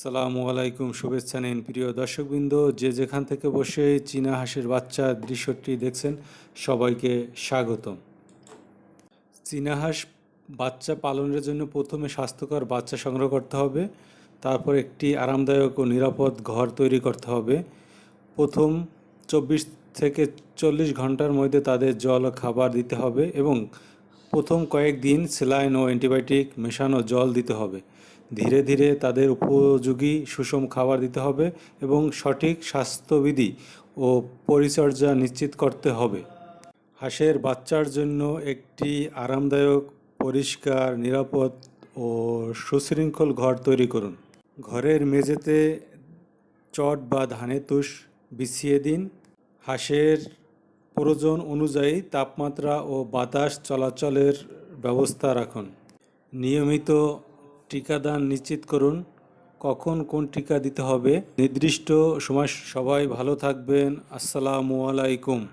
সালামু আলাইকুম, শুভেচ্ছা নিন প্রিয় দর্শকবৃন্দ। যে যেখান থেকে বসে চীনা হাঁসের বাচ্চা দৃশ্যটি দেখছেন, সবাইকে স্বাগতম। চীনা হাঁস বাচ্চা পালনের জন্য প্রথমে স্বাস্থ্যকর বাচ্চা সংগ্রহ করতে হবে, তারপর একটি আরামদায়ক ও নিরাপদ ঘর তৈরি করতে হবে। প্রথম চব্বিশ থেকে চল্লিশ ঘণ্টার মধ্যে তাদের জল ও খাবার দিতে হবে এবং প্রথম কয়েকদিন স্যালাইন ও অ্যান্টিবায়োটিক মেশানো জল দিতে হবে। ধীরে ধীরে তাদের উপযোগী সুষম খাবার দিতে হবে এবং সঠিক স্বাস্থ্যবিধি ও পরিচর্যা নিশ্চিত করতে হবে। হাঁসের বাচ্চার জন্য একটি আরামদায়ক, পরিষ্কার, নিরাপদ ও সুশৃঙ্খল ঘর তৈরি করুন। ঘরের মেঝেতে চট বা ধানের তুষ বিছিয়ে দিন। হাঁসের প্রয়োজন অনুযায়ী তাপমাত্রা ও বাতাস চলাচলের ব্যবস্থা রাখুন। নিয়মিত টিকাদান নিশ্চিত করুন। কখন কোন টিকা দিতে হবে? নির্দিষ্ট সময় সবাই ভালো থাকবেন। আসসালামু আলাইকুম।